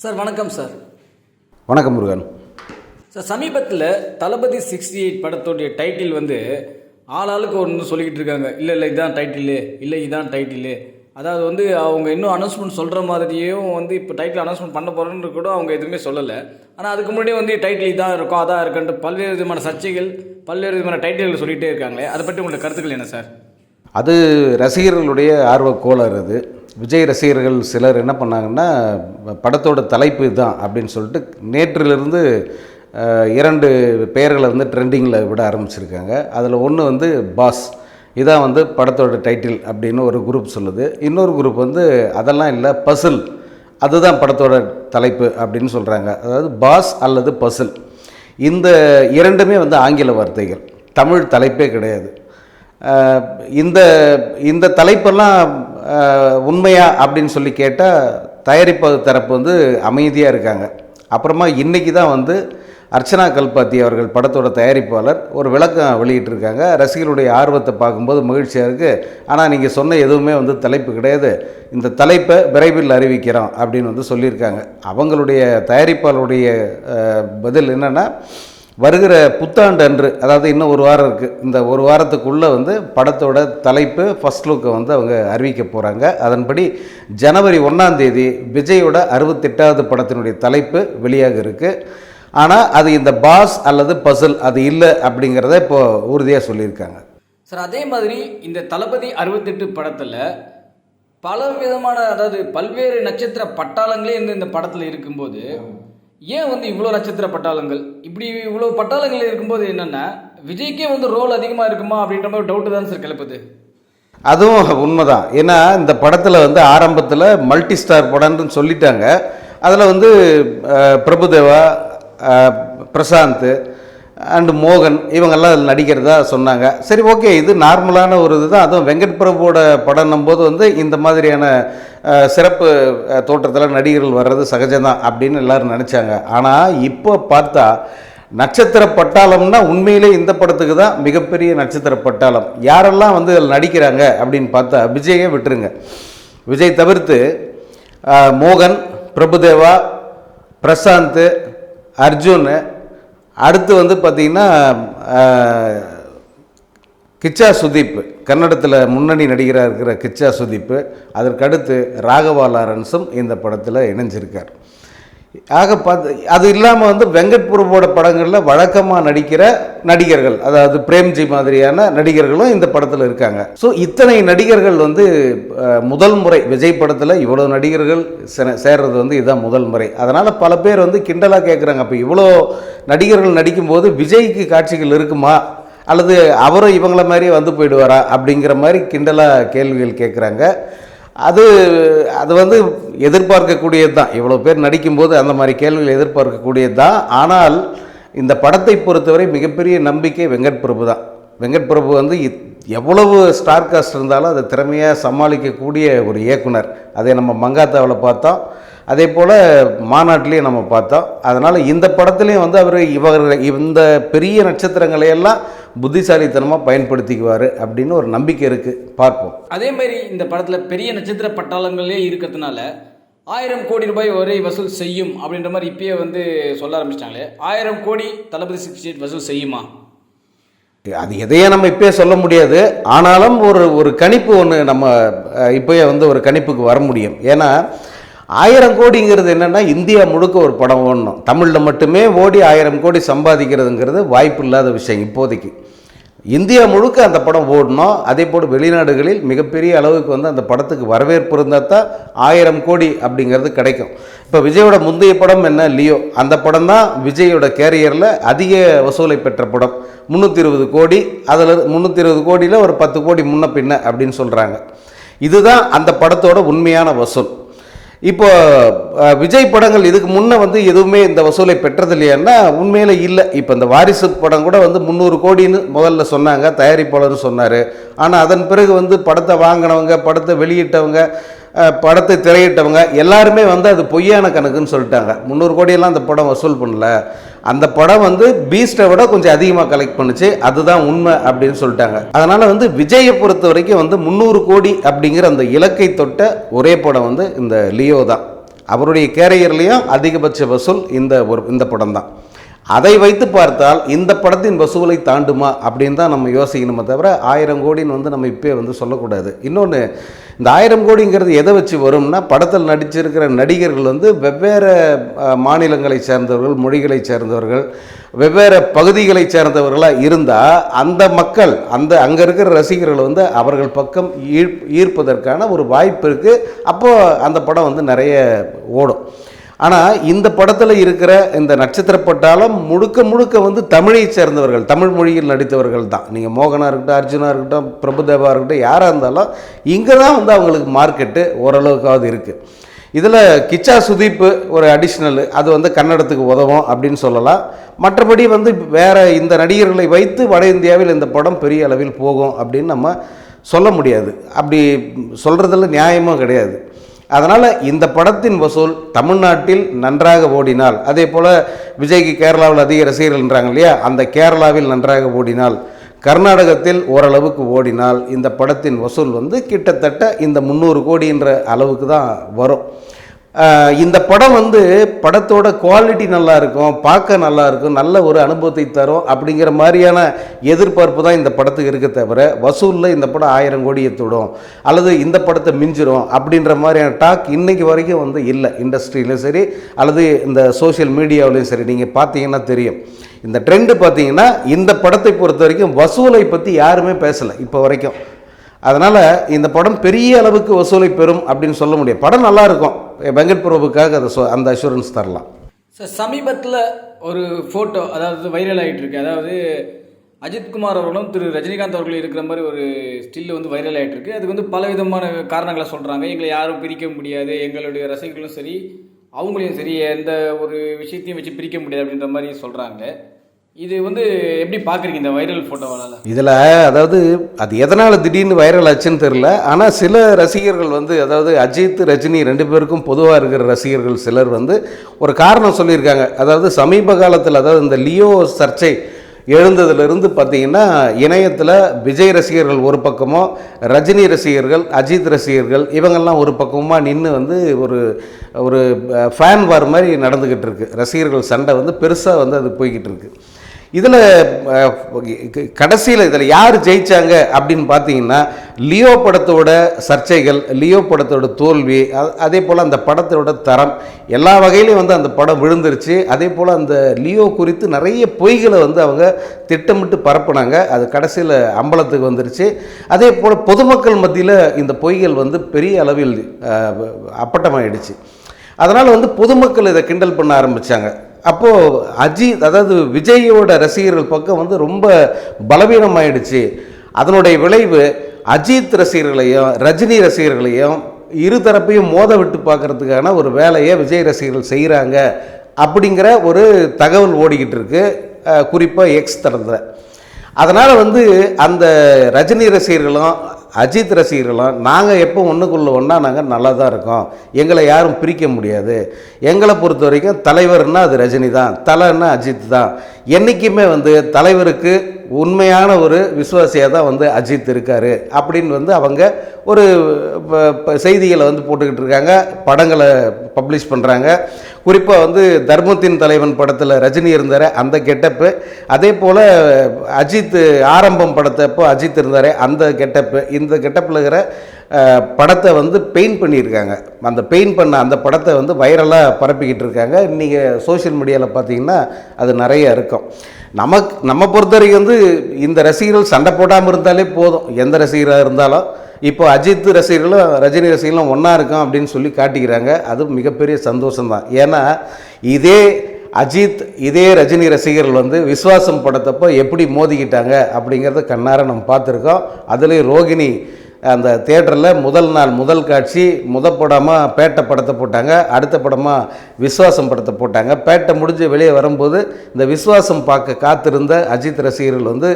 Sir வணக்கம் sir. வணக்கம் Murugan. Sir சமீபத்தில் தளபதி சிக்ஸ்டி எயிட் படத்தோடைய டைட்டில் வந்து ஆளாளுக்கு ஒன்று சொல்லிக்கிட்டு இருக்காங்க. இல்லை இல்லை இதான் டைட்டிலு. இல்லை இதான் டைட்டிலு. அதாவது வந்து அவங்க இன்னும் அனௌன்ஸ்மெண்ட் சொல்கிற மாதிரியும் வந்து இப்போ டைட்டில் அனௌன்ஸ்மெண்ட் பண்ண போகிறோன்னு கூட அவங்க எதுவுமே சொல்லலை. ஆனால் அதுக்கு முன்னாடியே வந்து டைட்டில் இதான் இருக்கும் அதான் இருக்குன்ட்டு பல்வேறு விதமான சர்ச்சைகள் பல்வேறு விதமான டைட்டில்கள் சொல்லிகிட்டே இருக்காங்களே. அதை பற்றி உங்களோட கருத்துக்கள் என்ன சார்? அது ரசிகர்களுடைய ஆர்வ கோளாறு அது. விஜய் ரசிகர்கள் சிலர் என்ன பண்ணாங்கன்னா படத்தோட தலைப்பு இதுதான் அப்படின்னு சொல்லிட்டு நேற்றிலிருந்து இரண்டு பெயர்களை வந்து ட்ரெண்டிங்கில் விட ஆரம்பிச்சிருக்காங்க. அதில் ஒன்று வந்து பாஸ். இதான் வந்து படத்தோட டைட்டில் அப்படின்னு ஒரு குரூப் சொல்லுது. இன்னொரு குரூப் வந்து அதெல்லாம் இல்லை பசில். அதுதான் படத்தோட தலைப்பு அப்படின்னு சொல்கிறாங்க அதாவது பாஸ் அல்லது பசில். இந்த இரண்டுமே வந்து ஆங்கில வார்த்தைகள். தமிழ் தலைப்பே கிடையாது. இந்த இந்த தலைப்பெல்லாம் உண்மையா அப்படின்னு சொல்லி கேட்டால் தயாரிப்பு தரப்பு வந்து அமைதியாக இருக்காங்க. அப்புறமா இன்றைக்கி தான் வந்து அர்ச்சனா கல்பாத்தி அவர்கள் படத்தோட தயாரிப்பாளர் ஒரு விளக்கம் வெளியிட்டிருக்காங்க. ரசிகர்களுடைய ஆர்வத்தை பார்க்கும்போது மகிழ்ச்சியாக இருக்குது ஆனால் நீங்கள் சொன்ன எதுவுமே வந்து தலைப்பு கிடையாது. இந்த தலைப்பை விரைவில் அறிவிக்கிறோம் அப்படின்னு வந்து சொல்லியிருக்காங்க. அவங்களுடைய தயாரிப்பாளருடைய பதில் என்னென்னா வருகிற புத்தாண்டு அன்று அதாவது இன்னும் ஒரு வாரம் இருக்குது இந்த ஒரு வாரத்துக்குள்ளே வந்து படத்தோட தலைப்பு ஃபர்ஸ்ட் லுக்கை வந்து அவங்க அறிவிக்க போகிறாங்க அதன்படி ஜனவரி ஒன்றாம் தேதி விஜயோட அறுபத்தெட்டாவது படத்தினுடைய தலைப்பு வெளியாக இருக்குது ஆனால் அது இந்த பாஸ் அல்லது பசில் அது இல்லை அப்படிங்கிறத இப்போ உறுதியாக சொல்லியிருக்காங்க. சார் அதே மாதிரி இந்த தளபதி அறுபத்தெட்டு படத்தில் பல விதமான அதாவது பல்வேறு நட்சத்திர பட்டாளங்களே இந்த இந்த படத்தில் இருக்கும்போது ஏன் வந்து இவ்வளோ நட்சத்திர பட்டாளங்கள்? இப்படி இவ்வளோ பட்டாளங்கள் இருக்கும்போது என்னென்னா விஜய்க்கே வந்து ரோல் அதிகமாக இருக்குமா அப்படின்ற மாதிரி டவுட்டு தான் சார் கிளப்புது. அதுவும் உண்மைதான். ஏன்னா இந்த படத்தில் வந்து ஆரம்பத்தில் மல்டி ஸ்டார் படம்னு சொல்லிட்டாங்க. அதில் வந்து பிரபுதேவா பிரசாந்த் அண்டு மோகன் இவங்கெல்லாம் அதில் நடிக்கிறதா சொன்னாங்க. சரி ஓகே இது நார்மலான ஒரு இதுதான். அதுவும் வெங்கட் பிரபுவோட படம்னும் போது வந்து இந்த மாதிரியான சிறப்பு தோற்றத்தில் நடிகர்கள் வர்றது சகஜம்தான் அப்படின்னு எல்லாரும் நினச்சாங்க. ஆனால் இப்போ பார்த்தா நட்சத்திர பட்டாளம்னா உண்மையிலே இந்த படத்துக்கு தான் மிகப்பெரிய நட்சத்திர பட்டாளம். யாரெல்லாம் வந்து அதில் நடிக்கிறாங்க அப்படின்னு பார்த்தா விஜயை விட்டுருங்க. விஜய் தவிர்த்து மோகன் பிரபுதேவா பிரசாந்த் அர்ஜுன் அடுத்து வந்து பார்த்திங்கன்னா கிச்சா சுதீப் கன்னடத்தில் முன்னணி நடிகராக இருக்கிற கிச்சா சுதீப் அதற்கடுத்து ராகவா லாரன்ஸும் இந்த படத்தில் இணைஞ்சிருக்கார். ஆக பார்த்து அது இல்லாமல் வந்து வெங்கட் பிரபுவோட படங்களில் வழக்கமாக நடிக்கிற நடிகர்கள் அதாவது பிரேம்ஜி மாதிரியான நடிகர்களும் இந்த படத்தில் இருக்காங்க. ஸோ இத்தனை நடிகர்கள் வந்து முதல் முறை விஜய் படத்தில் இவ்வளோ நடிகர்கள் சே- சேர்றது வந்து இதுதான் முதல் முறை. அதனால் பல பேர் வந்து கிண்டலாக கேட்குறாங்க அப்போ இவ்வளோ நடிகர்கள் நடிக்கும்போது விஜய்க்கு காட்சிகள் இருக்குமா? அல்லது அவரும் இவங்கள மாதிரி வந்து போயிடுவாரா அப்படிங்கிற மாதிரி கிண்டலாக கேள்விகள் கேட்குறாங்க அது அது வந்து எதிர்பார்க்கக்கூடியது தான் இவ்வளோ பேர் நடிக்கும்போது அந்த மாதிரி கேள்விகள் எதிர்பார்க்கக்கூடியது தான் ஆனால் இந்த படத்தை பொறுத்தவரை மிகப்பெரிய நம்பிக்கை வெங்கட் பிரபு தான். வெங்கட் பிரபு வந்து எவ்வளவு ஸ்டார் காஸ்ட் இருந்தாலும் அதை திறமையாக சமாளிக்கக்கூடிய ஒரு இயக்குனர். அதை நம்ம மங்காத்தாவில் பார்த்தோம். அதே போல் மாநாட்டிலையும் நம்ம பார்த்தோம். அதனால் இந்த படத்துலேயும் வந்து அவர் இவர் இந்த பெரிய நட்சத்திரங்களை எல்லாம் புத்திசாலித்தனமாக பயன்படுத்திக்குவார் அப்படின்னு ஒரு நம்பிக்கை இருக்குது பார்ப்போம். அதே மாதிரி இந்த படத்தில் பெரிய நட்சத்திர பட்டாளங்களே இருக்கிறதுனால ஆயிரம் கோடி ரூபாய் வரை வசூல் செய்யும் அப்படின்ற மாதிரி இப்பயே வந்து சொல்ல ஆரம்பிச்சிட்டாங்களே. ஆயிரம் கோடி தளபதி சிக்ஸ்டி எயிட் வசூல் செய்யுமா? அது எதையே நம்ம இப்பயே சொல்ல முடியாது. ஆனாலும் ஒரு ஒரு கணிப்பு ஒன்று நம்ம இப்பயே வந்து ஒரு கணிப்புக்கு வர முடியும். ஏன்னா ஆயிரம் கோடிங்கிறது என்னென்னா இந்தியா முழுக்க ஒரு படம் ஓடணும். தமிழில் மட்டுமே ஓடி ஆயிரம் கோடி சம்பாதிக்கிறதுங்கிறது வாய்ப்பு இல்லாத விஷயம் இப்போதைக்கு. இந்தியா முழுக்க அந்த படம் ஓடணும். அதே போல் வெளிநாடுகளில் மிகப்பெரிய அளவுக்கு வந்து அந்த படத்துக்கு வரவேற்பு இருந்தால் தான் ஆயிரம் கோடி அப்படிங்கிறது கிடைக்கும். இப்போ விஜயோட முந்தைய படம் என்ன? லியோ. அந்த படம் தான் விஜயோட கேரியரில் அதிக வசூலை பெற்ற படம். முந்நூற்றி இருபது கோடி. அதில் முந்நூற்றி இருபது கோடியில் ஒரு பத்து கோடி முன்ன பின்ன அப்படின்னு சொல்கிறாங்க இதுதான் அந்த படத்தோட உண்மையான வசூல். இப்போ விஜய் படங்கள் இதுக்கு முன்னே வந்து எதுவுமே இந்த வசூலை பெற்றது இல்லையான்னா உண்மையில் இல்லை. இப்போ இந்த வாரிசு படம் கூட வந்து முந்நூறு கோடின்னு முதல்ல சொன்னாங்க தயாரிப்பாளர் சொன்னார். ஆனால் அதன் பிறகு வந்து படத்தை வாங்கினவங்க படத்தை வெளியிட்டவங்க படத்தை திரையிட்டவங்க எல்லாருமே வந்து அது பொய்யான கணக்குன்னு சொல்லிட்டாங்க. முந்நூறு கோடியெல்லாம் அந்த படம் வசூல் பண்ணல. அந்த படம் வந்து பீஸ்ட்டை விட கொஞ்சம் அதிகமாக கலெக்ட் பண்ணுச்சு. அதுதான் உண்மை அப்படின்னு சொல்லிட்டாங்க. அதனால் வந்து விஜயை பொறுத்த வரைக்கும் வந்து முந்நூறு கோடி அப்படிங்கிற அந்த இலக்கை தொட்ட ஒரே படம் வந்து இந்த லியோ தான். அவருடைய கேரியர்லேயும் அதிகபட்ச வசூல் இந்த ஒரு இந்த படம் தான் அதை வைத்து பார்த்தால் இந்த படத்தின் வசூலை தாண்டுமா அப்படின்னு தான் நம்ம யோசிக்கணுமே தவிர ஆயிரம் கோடின்னு வந்து நம்ம இப்போயே வந்து சொல்லக்கூடாது. இன்னொன்று இந்த ஆயிரம் கோடிங்கிறது எதை வச்சு வரும்னா படத்தில் நடிச்சிருக்கிற நடிகர்கள் வந்து வெவ்வேறு மாநிலங்களை சேர்ந்தவர்கள் மொழிகளை சேர்ந்தவர்கள் வெவ்வேறு பகுதிகளை சேர்ந்தவர்களாக இருந்தால் அந்த மக்கள் அந்த அங்கே இருக்கிற ரசிகர்கள் வந்து அவர்கள் பக்கம் ஈர்ப் ஈர்ப்பதற்கான ஒரு வாய்ப்பு இருக்குது அப்போது அந்த படம் வந்து நிறைய ஓடும். ஆனால் இந்த படத்தில் இருக்கிற இந்த நட்சத்திர பட்டாளம் முழுக்க முழுக்க வந்து தமிழை சேர்ந்தவர்கள் தமிழ் மொழியில் நடித்தவர்கள் தான். நீங்கள் மோகனாக இருக்கட்டும் அர்ஜுனாக இருக்கட்டும் பிரபுதேவா இருக்கட்டும் யாராக இருந்தாலும் இங்கே தான் வந்து அவங்களுக்கு மார்க்கெட்டு ஓரளவுக்காவது இருக்குது இதில் கிச்சா சுதீப்பு ஒரு அடிஷ்னல் அது வந்து கன்னடத்துக்கு உதவும் அப்படின்னு சொல்லலாம். மற்றபடி வந்து வேறு இந்த நடிகர்களை வைத்து வட இந்தியாவில் இந்த படம் பெரிய அளவில் போகும் அப்படின்னு நம்ம சொல்ல முடியாது. அப்படி சொல்கிறதுல நியாயமும் கிடையாது. அதனால் இந்த படத்தின் வசூல் தமிழ்நாட்டில் நன்றாக ஓடினால் அதே போல் விஜய்க்கு கேரளாவில் அதிக ரசிகர்கள்ன்றாங்க இல்லையா? அந்த கேரளாவில் நன்றாக ஓடினால் கர்நாடகத்தில் ஓரளவுக்கு ஓடினால் இந்த படத்தின் வசூல் வந்து கிட்டத்தட்ட இந்த முந்நூறு கோடின்ற அளவுக்கு தான் வரும். இந்த படம் வந்து படத்தோட குவாலிட்டி நல்லா இருக்கும் பார்க்க நல்லா இருக்கும் நல்ல ஒரு அனுபவத்தை தரும் அப்படிங்கிற மாதிரியான எதிர்பார்ப்பு தான் இந்த படத்துக்கு இருக்க தவிர வசூலில் இந்த படம் ஆயிரம் கோடி எத்துடும் அல்லது இந்த படத்தை மிஞ்சிரும் அப்படின்ற மாதிரியான டாக் இன்னைக்கு வரைக்கும் வந்து இல்லை இண்டஸ்ட்ரியிலும் சரி அல்லது இந்த சோஷியல் மீடியாவிலையும் சரி நீங்கள் பார்த்தீங்கன்னா தெரியும். இந்த ட்ரெண்டு பார்த்தீங்கன்னா இந்த படத்தை பொறுத்த வரைக்கும் வசூலை பற்றி யாருமே பேசலை இப்போ வரைக்கும். அதனால் இந்த படம் பெரிய அளவுக்கு வசூலை பெறும் அப்படின்னு சொல்ல முடியும் படம் நல்லா இருக்கும். வெங்கட் பிரபுக்காக அதை அந்த அஷூரன்ஸ் தரலாம். சார் சமீபத்தில் ஒரு ஃபோட்டோ அதாவது வைரல் ஆகிட்டு இருக்கு அதாவது அஜித்குமார் அவர்களும் திரு ரஜினிகாந்த் அவர்களும் இருக்கிற மாதிரி ஒரு ஸ்டில் வந்து வைரல் ஆகிட்டு இருக்கு அதுக்கு வந்து பல விதமான காரணங்களை சொல்கிறாங்க எங்களை யாரும் பிரிக்க முடியாது. எங்களுடைய ரசிகர்களும் சரி அவங்களையும் சரி எந்த ஒரு விஷயத்தையும் வச்சு பிரிக்க முடியாது அப்படின்ற மாதிரி சொல்கிறாங்க இது வந்து எப்படி பார்க்குறீங்க இந்த வைரல் ஃபோட்டோவால் இதில் அதாவது அது எதனால் திடீர்னு வைரல் ஆச்சுன்னு தெரில ஆனால் சில ரசிகர்கள் வந்து அதாவது அஜித் ரஜினி ரெண்டு பேருக்கும் பொதுவாக இருக்கிற ரசிகர்கள் சிலர் வந்து ஒரு காரணம் சொல்லியிருக்காங்க. அதாவது சமீப காலத்தில் அதாவது இந்த லியோ சர்ச்சை எழுந்ததுலேருந்து பார்த்தீங்கன்னா இணையத்தில் விஜய் ரசிகர்கள் ஒரு பக்கமும் ரஜினி ரசிகர்கள் அஜித் ரசிகர்கள் இவங்கெல்லாம் ஒரு பக்கமாக நின்று வந்து ஒரு ஒரு ஃபேன் வார் மாதிரி நடந்துக்கிட்டு இருக்குது ரசிகர்கள் சண்டை வந்து பெருசாக வந்து அது போய்கிட்டு இருக்குது இதில் கடைசியில் இதில் யார் ஜெயிச்சாங்க அப்படின்னு பார்த்தீங்கன்னா லியோ படத்தோட சர்ச்சைகள் லியோ படத்தோட தோல்வி அதே போல் அந்த படத்தோட தரம் எல்லா வகையிலையும் வந்து அந்த படம் விழுந்துருச்சு. அதே போல் அந்த லியோ குறித்து நிறைய பொய்களை வந்து அவங்க திட்டமிட்டு பரப்புனாங்க. அது கடைசியில் அம்பலத்துக்கு வந்துருச்சு. அதே போல் பொதுமக்கள் மத்தியில் இந்த பொய்கள் வந்து பெரிய அளவில் அப்பட்டமாயிடுச்சு. அதனால் வந்து பொதுமக்கள் இதை கிண்டல் பண்ண ஆரம்பித்தாங்க அப்போது அஜித் அதாவது விஜயோட ரசிகர்கள் பக்கம் வந்து ரொம்ப பலவீனமாயிடுச்சு. அதனுடைய விளைவு அஜித் ரசிகர்களையும் ரஜினி ரசிகர்களையும் இரு தரப்பையும் மோத விட்டு பார்க்கறதுக்கான ஒரு வேலையை விஜய் ரசிகர்கள் செய்கிறாங்க அப்படிங்கிற ஒரு தகவல் ஓடிக்கிட்டு இருக்கு. குறிப்பாக எக்ஸ் தரத்தில். அதனால் வந்து அந்த ரஜினி ரசிகர்களும் அஜித் ரசிகர்களும் நாங்கள் எப்போ ஒன்றுக்குள்ள ஒன்றா நாங்கள் நல்லா தான் இருக்கோம். எங்களை யாரும் பிரிக்க முடியாது. எங்களை பொறுத்த வரைக்கும் தலைவர்னால் அது ரஜினி தான் தலைன்னா அஜித் தான் என்றைக்குமே வந்து தலைவருக்கு உண்மையான ஒரு விசுவாசியாக தான் வந்து அஜித் இருக்கார் அப்படின்னு வந்து அவங்க ஒரு ப- ப- செய்திகளை வந்து போட்டுக்கிட்டு இருக்காங்க. படங்களை பப்ளிஷ் பண்ணுறாங்க குறிப்பாக வந்து தர்மத்தின் தலைவன் படத்தில் ரஜினி இருந்தார் அந்த கெட்டப்பு. அதே போல் அஜித் ஆரம்பம் படத்தப்போ அஜித் இருந்தார் அந்த கெட்டப்பு. இந்த கெட்டப்பில் இருக்கிற படத்தை வந்து பெயிண்ட் பண்ணியிருக்காங்க. அந்த பெயிண்ட் பண்ண அந்த படத்தை வந்து வைரலாக பரப்பிக்கிட்டு இருக்காங்க. நீங்கள் சோஷியல் மீடியாவில் பார்த்தீங்கன்னா அது நிறைய இருக்கும். நமக்கு நம்ம பொறுத்த வரைக்கும் வந்து இந்த ரசிகர்கள் சண்டை போடாமல் இருந்தாலே போதும். எந்த ரசிகராக இருந்தாலும். இப்போ அஜித் ரசிகர்களும் ரஜினி ரசிகர்களும் ஒன்றா இருக்கும் அப்படின்னு சொல்லி காட்டிக்கிறாங்க. அது மிகப்பெரிய சந்தோஷம்தான். ஏன்னா இதே அஜித் இதே ரஜினி ரசிகர்கள் வந்து விஸ்வாசம் படத்தப்போ எப்படி மோதிக்கிட்டாங்க அப்படிங்கிறத கண்ணார நம்ம பார்த்துருக்கோம். அதுலேயும் ரோகிணி அந்த தேட்டரில் முதல் நாள் முதல் காட்சி முத படமாக பேட்டை படத்தை போட்டாங்க. அடுத்த படமாக விஸ்வாசம் படத்தை போட்டாங்க. பேட்டை முடிஞ்சு வெளியே வரும்போது இந்த விஸ்வாசம் பார்க்க காத்திருந்த அஜித் ரசிகர்கள் வந்து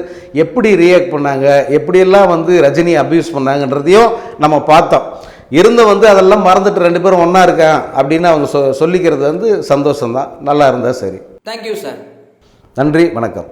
எப்படி ரியாக்ட் பண்ணாங்க? எப்படியெல்லாம் வந்து ரஜினி அபியூஸ் பண்ணாங்கன்றதையும் நம்ம பார்த்தோம். இருந்து வந்து அதெல்லாம் மறந்துட்டு ரெண்டு பேரும் ஒன்றா இருக்கான் அப்படின்னு அவங்க சொ சொல்லிக்கிறது வந்து சந்தோஷம்தான். நல்லா இருந்தால் சரி. தேங்க்யூ சார் நன்றி வணக்கம்.